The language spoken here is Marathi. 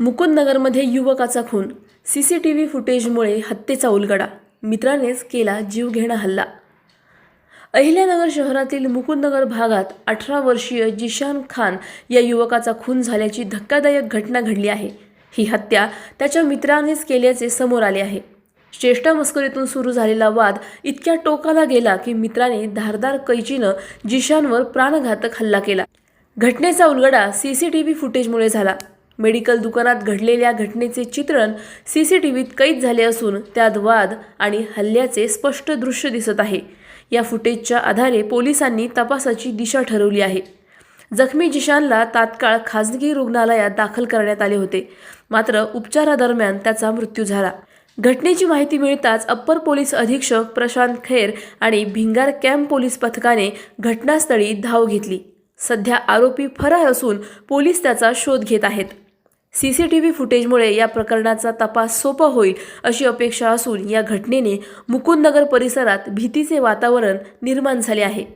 मुकुंदनगरमध्ये युवकाचा खून. सी सी टी व्ही फुटेजमुळे हत्येचा उलगडा. मित्रानेच केला जीवघेणा हल्ला. अहिल्यानगर शहरातील मुकुंदनगर भागात अठरा वर्षीय जिशान खान या युवकाचा खून झाल्याची धक्कादायक घटना घडली आहे. ही हत्या त्याच्या मित्रानेच केल्याचे समोर आले आहे. चेष्टा मस्करीतून सुरू झालेला वाद इतक्या टोकाला गेला की मित्राने धारदार कैचीनं जिशानवर प्राणघातक हल्ला केला. घटनेचा उलगडा सी सी टी व्ही फुटेजमुळे झाला. मेडिकल दुकानात घडलेल्या घटनेचे चित्रण सी सी टी व्हीत कैद झाले असून त्यात वाद आणि हल्ल्याचे स्पष्ट दृश्य दिसत आहे. या फुटेजच्या आधारे पोलिसांनी तपासाची दिशा ठरवली आहे. जखमी जिशानला तात्काळ खाजगी रुग्णालयात दाखल करण्यात आले होते. मात्र उपचारादरम्यान त्याचा मृत्यू झाला. घटनेची माहिती मिळताच अप्पर पोलीस अधीक्षक प्रशांत खैर आणि भिंगार कॅम्प पोलीस पथकाने घटनास्थळी धाव घेतली. सध्या आरोपी फरार असून पोलीस त्याचा शोध घेत आहेत. सी सी टी व्ही फुटेजमुळे या प्रकरणाचा तपास सोपा होईल अशी अपेक्षा असून या घटनेने मुकुंदनगर परिसरात भीतीचे वातावरण निर्माण झाले आहे.